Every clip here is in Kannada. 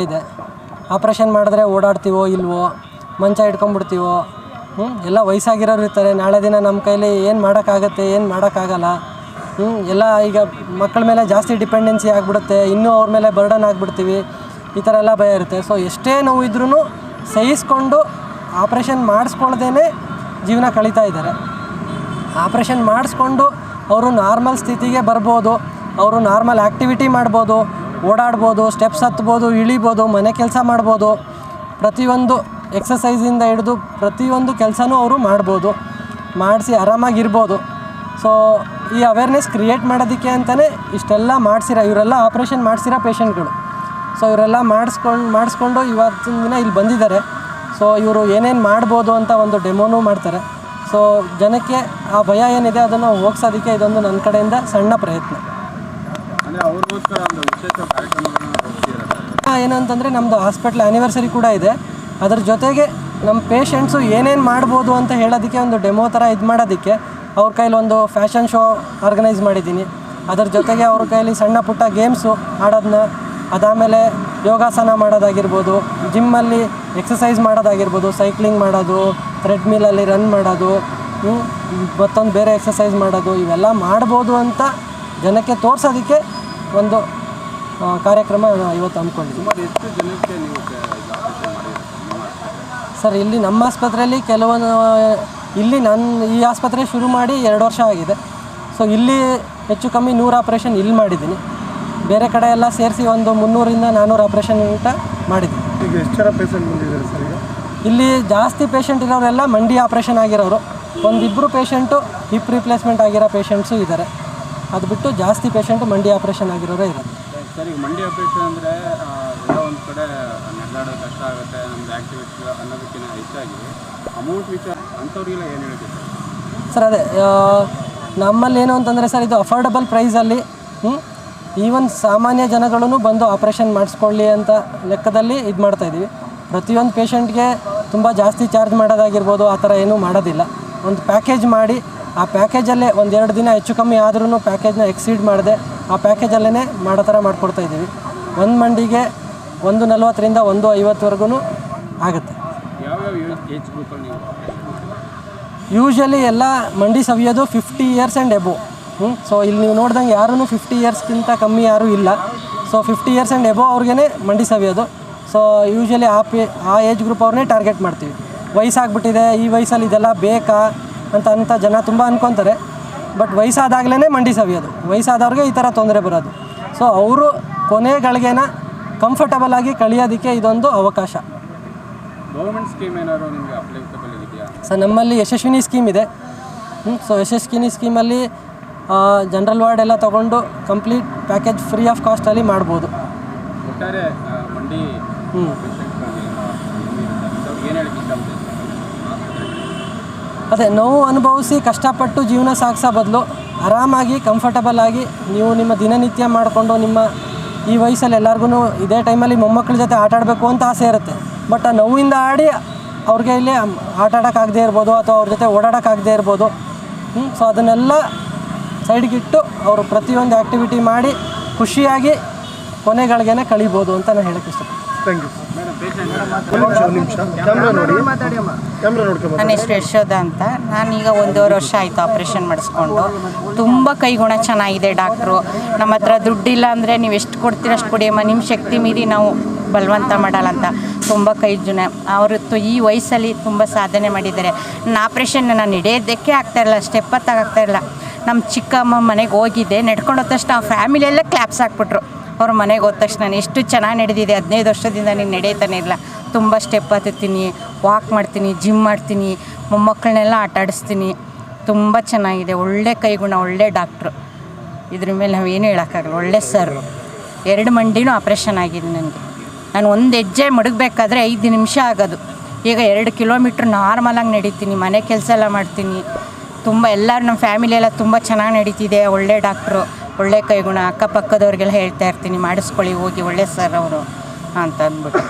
ಇದೆ. ಆಪ್ರೇಷನ್ ಮಾಡಿದ್ರೆ ಓಡಾಡ್ತೀವೋ ಇಲ್ವೋ, ಮಂಚ ಇಟ್ಕೊಂಡ್ಬಿಡ್ತೀವೋ ಹ್ಞೂ ಎಲ್ಲ ವಯಸ್ಸಾಗಿರೋರು ಇರ್ತಾರೆ. ನಾಳೆ ದಿನ ನಮ್ಮ ಕೈಲಿ ಏನು ಮಾಡೋಕ್ಕಾಗತ್ತೆ, ಏನು ಮಾಡೋಕ್ಕಾಗಲ್ಲ ಹ್ಞೂ ಎಲ್ಲ ಈಗ ಮಕ್ಕಳ ಮೇಲೆ ಜಾಸ್ತಿ ಡಿಪೆಂಡೆನ್ಸಿ ಆಗಿಬಿಡುತ್ತೆ. ಇನ್ನೂ ಅವ್ರ ಮೇಲೆ ಬರ್ಡನ್ ಆಗಿಬಿಡ್ತೀವಿ. ಈ ಥರ ಎಲ್ಲ ಭಯ ಇರುತ್ತೆ. ಸೊ ಎಷ್ಟೇ ನೋವು ಇದ್ರೂ ಸಹಿಸ್ಕೊಂಡು ಆಪ್ರೇಷನ್ ಮಾಡಿಸ್ಕೊಳ್ದೇ ಜೀವನ ಕಳೀತಾ ಇದ್ದಾರೆ. ಆಪ್ರೇಷನ್ ಮಾಡಿಸ್ಕೊಂಡು ಅವರು ನಾರ್ಮಲ್ ಸ್ಥಿತಿಗೆ ಬರ್ಬೋದು, ಅವರು ನಾರ್ಮಲ್ ಆ್ಯಕ್ಟಿವಿಟಿ ಮಾಡ್ಬೋದು ಓಡಾಡ್ಬೋದು ಸ್ಟೆಪ್ಸ್ ಹತ್ಬೋದು, ಇಳಿಬೋದು, ಮನೆ ಕೆಲಸ ಮಾಡ್ಬೋದು. ಪ್ರತಿಯೊಂದು ಎಕ್ಸಸೈಸಿಂದ ಹಿಡಿದು ಪ್ರತಿಯೊಂದು ಕೆಲಸನೂ ಅವರು ಮಾಡ್ಬೋದು. ಮಾಡಿಸಿ ಆರಾಮಾಗಿರ್ಬೋದು. ಸೊ ಈ ಅವೇರ್ನೆಸ್ ಕ್ರಿಯೇಟ್ ಮಾಡೋದಕ್ಕೆ ಅಂತಲೇ ಇಷ್ಟೆಲ್ಲ ಮಾಡಿಸಿರೋ, ಇವರೆಲ್ಲ ಆಪ್ರೇಷನ್ ಮಾಡಿಸಿರೋ ಪೇಷಂಟ್ಗಳು ಸೊ ಇವರೆಲ್ಲ ಮಾಡಿಸ್ಕೊಂಡು ಮಾಡಿಸ್ಕೊಂಡು ಇವತ್ತಿನ ದಿನ ಇಲ್ಲಿ ಬಂದಿದ್ದಾರೆ. ಸೊ ಇವರು ಏನೇನು ಮಾಡ್ಬೋದು ಅಂತ ಒಂದು ಡೆಮೋನೂ ಮಾಡ್ತಾರೆ. ಸೊ ಜನಕ್ಕೆ ಆ ಭಯ ಏನಿದೆ ಅದನ್ನು ಹೋಗ್ಸೋದಕ್ಕೆ ಇದೊಂದು ನನ್ನ ಕಡೆಯಿಂದ ಸಣ್ಣ ಪ್ರಯತ್ನ. ಅಂತಂದರೆ ನಮ್ಮದು ಹಾಸ್ಪಿಟ್ಲ್ ಆ್ಯನಿವರ್ಸರಿ ಕೂಡ ಇದೆ. ಅದ್ರ ಜೊತೆಗೆ ನಮ್ಮ ಪೇಷಂಟ್ಸು ಏನೇನು ಮಾಡ್ಬೋದು ಅಂತ ಹೇಳೋದಕ್ಕೆ ಒಂದು ಡೆಮೋ ಥರ ಇದು ಮಾಡೋದಕ್ಕೆ ಅವ್ರ ಕೈಲಿ ಒಂದು ಫ್ಯಾಷನ್ ಶೋ ಆರ್ಗನೈಸ್ ಮಾಡಿದ್ದೀನಿ. ಅದರ ಜೊತೆಗೆ ಅವ್ರ ಕೈಲಿ ಸಣ್ಣ ಪುಟ್ಟ ಗೇಮ್ಸು ಆಡೋದನ್ನ ಅದಾದಮೇಲೆ ಯೋಗಾಸನ ಮಾಡೋದಾಗಿರ್ಬೋದು ಜಿಮ್ಮಲ್ಲಿ ಎಕ್ಸಸೈಸ್ ಮಾಡೋದಾಗಿರ್ಬೋದು ಸೈಕ್ಲಿಂಗ್ ಮಾಡೋದು ಥ್ರೆಡ್ಮಿಲಲ್ಲಿ ರನ್ ಮಾಡೋದು ಮತ್ತೊಂದು ಬೇರೆ ಎಕ್ಸಸೈಸ್ ಮಾಡೋದು, ಇವೆಲ್ಲ ಮಾಡ್ಬೋದು ಅಂತ ಜನಕ್ಕೆ ತೋರ್ಸೋದಕ್ಕೆ ಒಂದು ಕಾರ್ಯಕ್ರಮ ಇವತ್ತು ಹಮ್ಮಿಕೊಂಡಿದ್ದೀವಿ. ಮಾಡಿದ್ದೀರಿ? ಸರ್ ಇಲ್ಲಿ ನಮ್ಮ ಆಸ್ಪತ್ರೆಯಲ್ಲಿ ಕೆಲವೊಂದು ಇಲ್ಲಿ ನನ್ನ ಈ ಆಸ್ಪತ್ರೆ ಶುರು ಮಾಡಿ ಎರಡು ವರ್ಷ ಆಗಿದೆ. ಸೊ ಇಲ್ಲಿ ಹೆಚ್ಚು ಕಮ್ಮಿ ನೂರು ಆಪ್ರೇಷನ್ ಇಲ್ಲಿ ಮಾಡಿದ್ದೀನಿ. ಬೇರೆ ಕಡೆ ಎಲ್ಲ ಸೇರಿಸಿ ಒಂದು ಮುನ್ನೂರಿಂದ ನಾನ್ನೂರು ಆಪ್ರೇಷನ್ ಅಂತ ಮಾಡಿದ್ದೀನಿ. ಈಗ ಎಷ್ಟು ಜನ ಪೇಷಂಟ್ ಬಂದಿದ್ದಾರೆ ಸರ್ ಈಗ? ಇಲ್ಲಿ ಜಾಸ್ತಿ ಪೇಷಂಟ್ ಇರೋರೆಲ್ಲ ಮಂಡಿ ಆಪ್ರೇಷನ್ ಆಗಿರೋರು. ಒಂದಿಬ್ಬರು ಪೇಷಂಟು ಹಿಪ್ ರಿಪ್ಲೇಸ್ಮೆಂಟ್ ಆಗಿರೋ ಪೇಷಂಟ್ಸು ಇದ್ದಾರೆ. ಅದು ಬಿಟ್ಟು ಜಾಸ್ತಿ ಪೇಷಂಟ್ ಮಂಡಿ ಆಪ್ರೇಷನ್ ಆಗಿರೋದೇ ಇರೋದು. ಸರ್ ಈಗ ಮಂಡಿ ಆಪರೇಷನ್ ಅಂದರೆ ಎಲ್ಲ ಒಂದು ಕಡೆ ನಡೆದಾಡೋದು ಕಷ್ಟ ಆಗುತ್ತೆ ನಮ್ದು ಆ್ಯಕ್ಟಿವಿಟಿ ಅನ್ನೋದಕ್ಕಿಂತ ಹೆಚ್ಚಾಗಿ ಅಮೌಂಟ್ ವಿಚಾರ ಅಂಥವ್ರಿಗೆಲ್ಲ ಏನು ಹೇಳ್ತೀವಿ ಸರ್ ಸರ್ ಅದೇ ನಮ್ಮಲ್ಲಿ ಏನು ಅಂತಂದರೆ ಸರ್ ಇದು ಅಫೋರ್ಡಬಲ್ ಪ್ರೈಸಲ್ಲಿ ಈವನ್ ಸಾಮಾನ್ಯ ಜನಗಳೂ ಬಂದು ಆಪ್ರೇಷನ್ ಮಾಡಿಸ್ಕೊಳ್ಳಿ ಅಂತ ಲೆಕ್ಕದಲ್ಲಿ ಇದು ಮಾಡ್ತಾಯಿದ್ದೀವಿ ಪ್ರತಿಯೊಂದು ಪೇಷಂಟ್ಗೆ ತುಂಬ ಜಾಸ್ತಿ ಚಾರ್ಜ್ ಮಾಡೋದಾಗಿರ್ಬೋದು ಆ ಥರ ಏನೂ ಮಾಡೋದಿಲ್ಲ. ಒಂದು ಪ್ಯಾಕೇಜ್ ಮಾಡಿ ಆ ಪ್ಯಾಕೇಜಲ್ಲೇ ಒಂದೆರಡು ದಿನ ಹೆಚ್ಚು ಕಮ್ಮಿ ಆದ್ರೂ ಪ್ಯಾಕೇಜ್ನ ಎಕ್ಸೀಡ್ ಮಾಡದೆ ಆ ಪ್ಯಾಕೇಜಲ್ಲೇ ಮಾಡೋ ಥರ ಮಾಡಿಕೊಡ್ತಾ ಇದ್ದೀವಿ. ಒಂದು ಮಂಡಿಗೆ ಒಂದು ನಲ್ವತ್ತರಿಂದ ಒಂದು ಐವತ್ತುವರೆಗೂ ಆಗುತ್ತೆ. ಯೂಶ್ವಲಿ ಎಲ್ಲ ಮಂಡಿ ಸವಿಯೋದು ಫಿಫ್ಟಿ ಇಯರ್ಸ್ ಆ್ಯಂಡ್ ಎಬೋ ಹ್ಞೂ ಸೊ ಇಲ್ಲಿ ನೀವು ನೋಡ್ದಂಗೆ ಯಾರೂ ಫಿಫ್ಟಿ ಇಯರ್ಸ್ಗಿಂತ ಕಮ್ಮಿ ಯಾರೂ ಇಲ್ಲ. So fifty years and above ಅವ್ರಿಗೇ ಮಂಡಿ ಸವಿಯೋದು. ಸೊ ಯೂಶ್ವಲಿ ಆ ಪಿ ಆ ಏಜ್ ಗ್ರೂಪ್ ಅವ್ರನ್ನೇ ಟಾರ್ಗೆಟ್ ಮಾಡ್ತೀವಿ. ವಯಸ್ಸಾಗ್ಬಿಟ್ಟಿದೆ ಈ ವಯಸ್ಸಲ್ಲಿ ಇದೆಲ್ಲ ಬೇಕಾ? ಅಂತ ಅಂತ ಜನ ತುಂಬ ಅನ್ಕೊತಾರೆ. ಬಟ್ ವಯಸ್ಸಾದಾಗಲೇ ಮಂಡಿ ಸವಿಯೋದು. ವಯಸ್ಸಾದವ್ರಿಗೆ ಈ ಥರ ತೊಂದರೆ ಬರೋದು. ಸೊ ಅವರು ಕೊನೆ ಗಳಿಗೆನ ಕಂಫರ್ಟಬಲ್ ಆಗಿ ಕಳಿಯೋದಕ್ಕೆ ಇದೊಂದು ಅವಕಾಶ. ಗೌರ್ಮೆಂಟ್ ಸ್ಕೀಮ್ ಏನಾದ್ರು ನಿಮಗೆ ಅಪ್ಲಿಕಬಲ್ ಇದೆಯಾ ಸೊ ನಮ್ಮಲ್ಲಿ ಯಶಸ್ವಿನಿ ಸ್ಕೀಮ್ ಇದೆ. ಸೊ ಯಶಸ್ವಿನಿ ಸ್ಕೀಮಲ್ಲಿ ಜನರಲ್ ವಾರ್ಡ್ ಎಲ್ಲ ತೊಗೊಂಡು ಕಂಪ್ಲೀಟ್ ಪ್ಯಾಕೇಜ್ ಫ್ರೀ ಆಫ್ ಕಾಸ್ಟಲ್ಲಿ ಮಾಡ್ಬೋದು. ಒಟ್ಟಾರೆ ಆ, ಮಂಡಿ ಹ್ಞೂ ಪೇಷಂಟ್ಗಳಿಗೆ ಅಂಥವ್ರಿಗೆ ಏನು ಹೇಳಕ್ಕೆ ಇಷ್ಟಪಡ್ತೀವಿ ಅದೇ ನೋವು ಅನುಭವಿಸಿ ಕಷ್ಟಪಟ್ಟು ಜೀವನ ಸಾಗಿಸೋ ಬದಲು ಆರಾಮಾಗಿ ಕಂಫರ್ಟಬಲ್ ಆಗಿ ನೀವು ನಿಮ್ಮ ದಿನನಿತ್ಯ ಮಾಡಿಕೊಂಡು ನಿಮ್ಮ ಈ ವಯಸ್ಸಲ್ಲಿ ಎಲ್ಲರಿಗೂ ಇದೇ ಟೈಮಲ್ಲಿ ಮೊಮ್ಮಕ್ಕಳ ಜೊತೆ ಆಟ ಆಡಬೇಕು ಅಂತ ಆಸೆ ಇರುತ್ತೆ. ಬಟ್ ಆ ನೋವಿಂದ ಆಡಿ ಅವ್ರಿಗೆ ಇಲ್ಲಿ ಆಟ ಆಡೋಕ್ಕಾಗದೇ ಇರ್ಬೋದು ಅಥವಾ ಅವ್ರ ಜೊತೆ ಓಡಾಡೋಕ್ಕಾಗದೇ ಇರ್ಬೋದು ಸೊ ಅದನ್ನೆಲ್ಲ ಸೈಡ್ಗಿಟ್ಟು ಅವರು ಪ್ರತಿಯೊಂದು ಆ್ಯಕ್ಟಿವಿಟಿ ಮಾಡಿ ಖುಷಿಯಾಗಿ ಕೊನೆಗಳಿಗೆನೆ ಕಳಿಬೋದು ಅಂತ ನಾನು ಹೇಳೋಕ್ಕೆ ಇಷ್ಟಪಡ್ತೀನಿ. ಥ್ಯಾಂಕ್ ಯು ನನ್ನ ಹೆಸರು ಯಶೋಧ ಅಂತ. ನಾನೀಗ ಒಂದೂವರೆ ವರ್ಷ ಆಯಿತು ಆಪ್ರೇಷನ್ ಮಾಡಿಸ್ಕೊಂಡು. ತುಂಬ ಕೈಗುಣ ಚೆನ್ನಾಗಿದೆ ಡಾಕ್ಟ್ರು. ನಮ್ಮ ಹತ್ರ ದುಡ್ಡಿಲ್ಲ ಅಂದರೆ ನೀವು ಎಷ್ಟು ಕೊಡ್ತೀರ ಅಷ್ಟು ಕೊಡಿಯಮ್ಮ ನಿಮ್ಮ ಶಕ್ತಿ ಮೀರಿ ನಾವು ಬಲವಂತ ಮಾಡಲ್ಲ ಅಂತ. ತುಂಬ ಕೈ ಜನ ಅವರು ತು- ಈ ವಯಸ್ಸಲ್ಲಿ ತುಂಬ ಸಾಧನೆ ಮಾಡಿದ್ದಾರೆ. ನನ್ನ ಆಪ್ರೇಷನ್ ನಾನು ಹಿಡಿಯೋದಕ್ಕೆ ಆಗ್ತಾಯಿರಲ್ಲ ಸ್ಟೆಪ್ ಇರಲ್ಲ. ನಮ್ಮ ಚಿಕ್ಕಮ್ಮ ಮನೆಗೆ ಹೋಗಿದ್ದೆ. ನಡ್ಕೊಂಡು ಹೋದಷ್ಟು ತಕ್ಷಣ ಆ ಫ್ಯಾಮಿಲಿಯಲ್ಲೇ ಕ್ಲಾಪ್ಸ್ ಹಾಕ್ಬಿಟ್ರು ಅವ್ರ ಮನೆಗೆ ಹೋದ ತಕ್ಷಣ ಎಷ್ಟು ಚೆನ್ನಾಗಿ ನಡೆದಿದೆ, ಹದಿನೈದು ವರ್ಷದಿಂದ ನೀನು ನಡೆಯುತ್ತಾನೆ ಇಲ್ಲ ತುಂಬ ಸ್ಟೆಪ್ ಹತ್ತುತ್ತೀನಿ ವಾಕ್ ಮಾಡ್ತೀನಿ ಜಿಮ್ ಮಾಡ್ತೀನಿ ಮೊಮ್ಮಕ್ಕಳನ್ನೆಲ್ಲ ಆಟಾಡಿಸ್ತೀನಿ ತುಂಬ ಚೆನ್ನಾಗಿದೆ, ಒಳ್ಳೆ ಕೈಗುಣ, ಒಳ್ಳೆ ಡಾಕ್ಟ್ರು ಇದ್ರ ಮೇಲೆ ನಾವೇನು ಹೇಳೋಕ್ಕಾಗಲ್ಲ, ಒಳ್ಳೆ ಸರ್ ಎರಡು ಮಂಡಿನೂ ಆಪ್ರೇಷನ್ ಆಗಿದೆ ನನಗೆ ನಾನು ಒಂದು ಹೆಜ್ಜೆ ಮಡಗಬೇಕಾದ್ರೆ ಐದು ನಿಮಿಷ ಆಗೋದು. ಈಗ ಎರಡು ಕಿಲೋಮೀಟ್ರ್ ನಾರ್ಮಲಾಗಿ ನಡೀತೀನಿ, ಮನೆ ಕೆಲಸ ಎಲ್ಲ ಮಾಡ್ತೀನಿ. ತುಂಬ ಎಲ್ಲರೂ ನಮ್ಮ ಫ್ಯಾಮಿಲಿ ಎಲ್ಲ ತುಂಬ ಚೆನ್ನಾಗಿ ನಡೀತಿದೆ, ಒಳ್ಳೆ ಡಾಕ್ಟ್ರು ಒಳ್ಳೆ ಕೈಗುಣ ಅಕ್ಕಪಕ್ಕದವ್ರಿಗೆಲ್ಲ ಹೇಳ್ತಾ ಇರ್ತೀನಿ ಮಾಡಿಸ್ಕೊಳ್ಳಿ ಹೋಗಿ ಒಳ್ಳೆ ಸರ್ ಅವರು ಅಂತ ಅಂದ್ಬಿಟ್ಟು.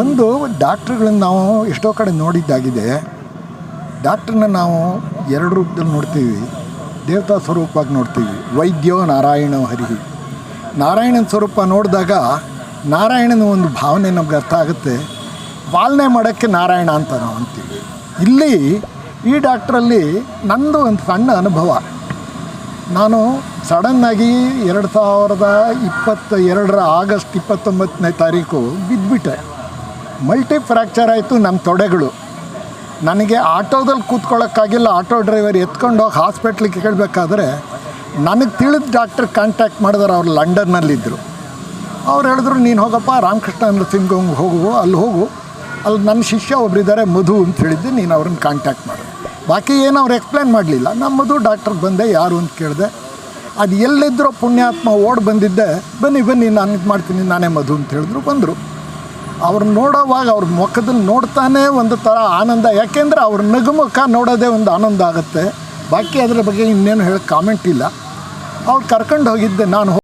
ಒಂದು ಡಾಕ್ಟ್ರುಗಳನ್ನ ನಾವು ಎಷ್ಟೋ ಕಡೆ ನೋಡಿದ್ದಾಗಿದೆ. ಡಾಕ್ಟ್ರನ್ನ ನಾವು ಎರಡು ರೂಪದಲ್ಲಿ ನೋಡ್ತೀವಿ. ದೇವತಾ ಸ್ವರೂಪವಾಗಿ ನೋಡ್ತೀವಿ. ವೈದ್ಯೋ ನಾರಾಯಣ ಹರಿ ನಾರಾಯಣನ ಸ್ವರೂಪ ನೋಡಿದಾಗ ನಾರಾಯಣನ ಒಂದು ಭಾವನೆ ನಮ್ಗೆ ಅರ್ಥ ಆಗುತ್ತೆ. ಪಾಲನೆ ಮಾಡೋಕ್ಕೆ ನಾರಾಯಣ ಅಂತ ನಾವು ಅಂತೀವಿ. ಇಲ್ಲಿ ಈ ಡಾಕ್ಟ್ರಲ್ಲಿ ನಂದು ಒಂದು ಸಣ್ಣ ಅನುಭವ. ನಾನು ಸಡನ್ನಾಗಿ ಎರಡು ಸಾವಿರದ ಇಪ್ಪತ್ತ ಎರಡರ ಆಗಸ್ಟ್ ಇಪ್ಪತ್ತೊಂಬತ್ತನೇ ತಾರೀಕು ಬಿದ್ದುಬಿಟ್ಟೆ ಮಲ್ಟಿ ಫ್ರ್ಯಾಕ್ಚರ್ ಆಯಿತು ನನ್ನ ತೊಡೆಗಳು. ನನಗೆ ಆಟೋದಲ್ಲಿ ಕೂತ್ಕೊಳ್ಳೋಕ್ಕಾಗಿಲ್ಲ, ಆಟೋ ಡ್ರೈವರ್ ಎತ್ಕೊಂಡು ಹೋಗಿ ಹಾಸ್ಪಿಟ್ಲಿಗೆ ಕೇಳಬೇಕಾದ್ರೆ ನನಗೆ ತಿಳಿದ ಡಾಕ್ಟ್ರ್ ಕಾಂಟ್ಯಾಕ್ಟ್ ಮಾಡಿದ್ರೆ ಅವ್ರು ಲಂಡನ್ನಲ್ಲಿದ್ದರು ಅವ್ರು ಹೇಳಿದ್ರು, ನೀನು ಹೋಗಪ್ಪ, ರಾಮಕೃಷ್ಣ ಸಿಂಗ್ ಹೋಗು, ಅಲ್ಲಿ ಹೋಗು. ಅಲ್ಲಿ ನನ್ನ ಶಿಷ್ಯ ಒಬ್ಬರಿದ್ದಾರೆ ಮಧು ಅಂತ ಹೇಳಿದ್ದು, ನೀನು ಅವ್ರನ್ನ ಕಾಂಟ್ಯಾಕ್ಟ್ ಮಾಡು. ಬಾಕಿ ಏನು ಅವ್ರು ಎಕ್ಸ್ಪ್ಲೇನ್ ಮಾಡಲಿಲ್ಲ. ನಮ್ಮದು ಡಾಕ್ಟ್ರಿಗೆ ಬಂದೆ, ಯಾರು ಅಂತ ಕೇಳಿದೆ. ಅದು ಎಲ್ಲಿದ್ದರೂ ಪುಣ್ಯಾತ್ಮ ಓಡ್ ಬಂದಿದ್ದೆ, ಬನ್ನಿ ಬನ್ನಿ, ನಾನು ಇದು ಮಾಡ್ತೀನಿ, ನಾನೇ ಮಧು ಅಂತ ಹೇಳಿದ್ರು, ಬಂದರು. ಅವ್ರು ನೋಡೋವಾಗ ಅವ್ರ ಮುಖದಲ್ಲಿ ನೋಡ್ತಾನೆ ಒಂದು ಥರ ಆನಂದ. ಯಾಕೆಂದರೆ ಅವ್ರ ನಗುಮುಖ ನೋಡೋದೇ ಒಂದು ಆನಂದ ಆಗುತ್ತೆ. ಬಾಕಿ ಅದರ ಬಗ್ಗೆ ಇನ್ನೇನು ಹೇಳಿ ಕಾಮೆಂಟ್ ಇಲ್ಲ. ಅವ್ರು ಕರ್ಕೊಂಡು ಹೋಗಿದ್ದೆ, ನಾನು